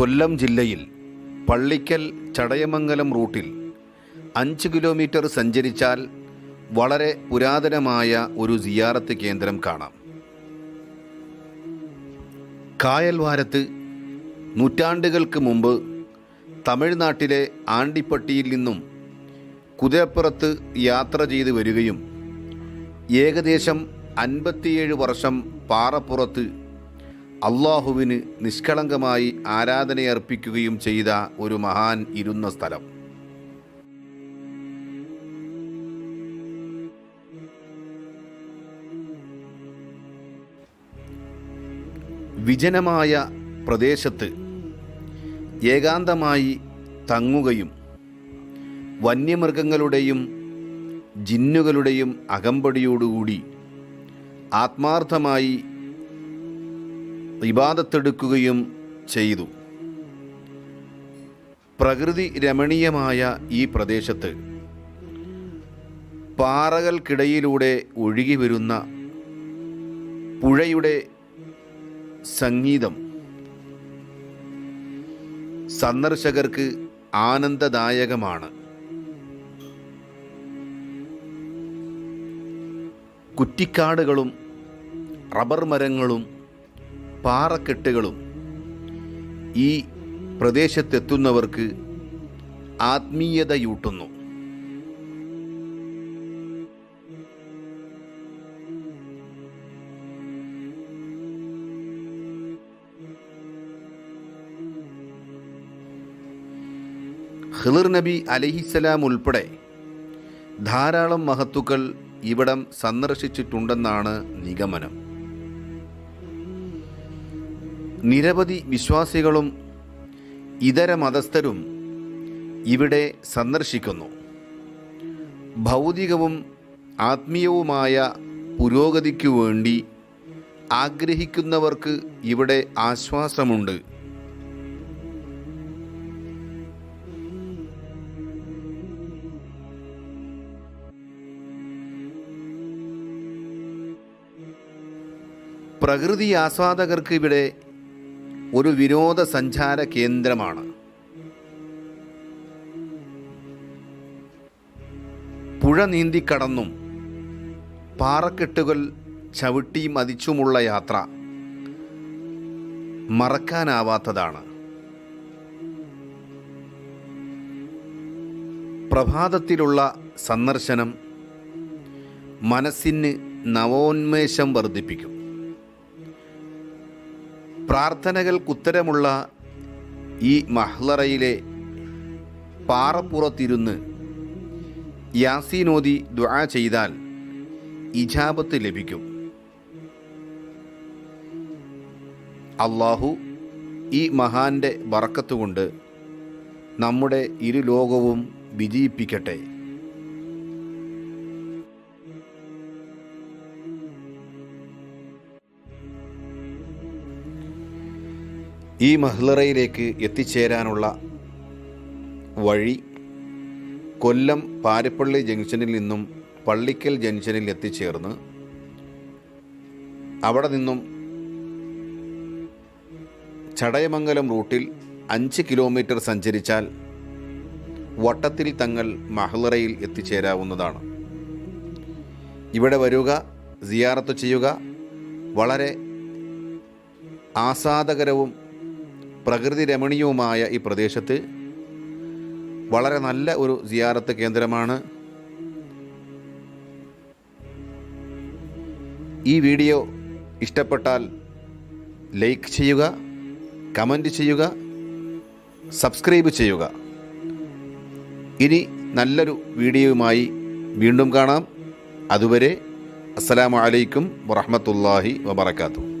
കൊല്ലം ജില്ലയിൽ പള്ളിക്കൽ ചടയമംഗലം റൂട്ടിൽ അഞ്ച് കിലോമീറ്റർ സഞ്ചരിച്ചാൽ വളരെ പുരാതനമായ ഒരു സിയാറത്ത് കേന്ദ്രം കാണാം. കായൽവാരത്ത് നൂറ്റാണ്ടുകൾക്ക് മുമ്പ് തമിഴ്നാട്ടിലെ ആണ്ടിപ്പട്ടിയിൽ നിന്നും കുതിരപ്പുറത്ത് യാത്ര ചെയ്ത് വരികയും ഏകദേശം അൻപത്തിയേഴ് വർഷം പാറപ്പുറത്ത് അള്ളാഹുവിന് നിഷ്കളങ്കമായി ആരാധനയർപ്പിക്കുകയും ചെയ്ത ഒരു മഹാൻ ഇരുന്ന സ്ഥലം. വിജനമായ പ്രദേശത്ത് ഏകാന്തമായി തങ്ങുകയും വന്യമൃഗങ്ങളുടെയും ജിന്നുകളുടെയും അകമ്പടിയോടുകൂടി ആത്മാർത്ഥമായി ഇബാദത്തെടുക്കുകയും ചെയ്തു. പ്രകൃതി രമണീയമായ ഈ പ്രദേശത്ത് പാറകൾക്കിടയിലൂടെ ഒഴുകി വരുന്ന പുഴയുടെ സംഗീതം സന്ദർശകർക്ക് ആനന്ദദായകമാണ്. കുറ്റിക്കാടുകളും റബ്ബർ മരങ്ങളും പാറക്കെട്ടുകളും ഈ പ്രദേശത്തെത്തുന്നവർക്ക് ആത്മീയതയൂട്ടുന്നു. ഹിളിർ നബി അലഹിസലാം ഉൾപ്പെടെ ധാരാളം മഹത്തുക്കൾ ഇവിടം സന്ദർശിച്ചിട്ടുണ്ടെന്നാണ് നിഗമനം. നിരവധി വിശ്വാസികളും ഇതര മതസ്ഥരും ഇവിടെ സന്ദർശിക്കുന്നു. ഭൗതികവും ആത്മീയവുമായ പുരോഗതിക്കു വേണ്ടി ആഗ്രഹിക്കുന്നവർക്ക് ഇവിടെ ആശ്വാസമുണ്ട്. പ്രകൃതി ആസ്വാദകർക്ക് ഇവിടെ ഒരു വിനോദസഞ്ചാര കേന്ദ്രമാണ്. പുഴ നീന്തിക്കടന്നും പാറക്കെട്ടുകൾ ചവിട്ടി മതിച്ചുമുള്ള യാത്ര മറക്കാനാവാത്തതാണ്. പ്രഭാതത്തിലുള്ള സന്ദർശനം മനസ്സിന് നവോന്മേഷം വർദ്ധിപ്പിക്കും. പ്രാർത്ഥനകൾക്കുത്തരമുള്ള ഈ മഹ്ലറയിലെ പാറപ്പുറത്തിരുന്ന് യാസീനോദി ദ്വാ ചെയ്താൽ ഇജാബത്ത് ലഭിക്കും. അള്ളാഹു ഈ മഹാന്റെ ബറക്കത്തുകൊണ്ട് നമ്മുടെ ഇരു ലോകവും വിജയിപ്പിക്കട്ടെ. ഈ മഹ്ലറയിലേക്ക് എത്തിച്ചേരാനുള്ള വഴി കൊല്ലം പാരിപ്പള്ളി ജംഗ്ഷനിൽ നിന്നും പള്ളിക്കൽ ജംഗ്ഷനിൽ എത്തിച്ചേർന്ന് അവിടെ നിന്നും ചടയമംഗലം റൂട്ടിൽ അഞ്ച് കിലോമീറ്റർ സഞ്ചരിച്ചാൽ വട്ടത്തിൽ തങ്ങൾ മഹ്ലറയിൽ എത്തിച്ചേരാവുന്നതാണ്. ഇവിടെ വരിക സിയാറത്ത് ചെയ്യുക വളരെ ആസ്വാദകരവും പ്രകൃതി രമണീയവുമായ ഈ പ്രദേശത്ത് വളരെ നല്ല ഒരു സിയാറത്ത് കേന്ദ്രമാണ്. ഈ വീഡിയോ ഇഷ്ടപ്പെട്ടാൽ ലൈക്ക് ചെയ്യുക കമന്റ് ചെയ്യുക സബ്സ്ക്രൈബ് ചെയ്യുക. ഇനി നല്ലൊരു വീഡിയോയുമായി വീണ്ടും കാണാം. അതുവരെ അസ്സലാമു അലൈക്കും വറഹ്മത്തുള്ളാഹി വബറകാതുഹു.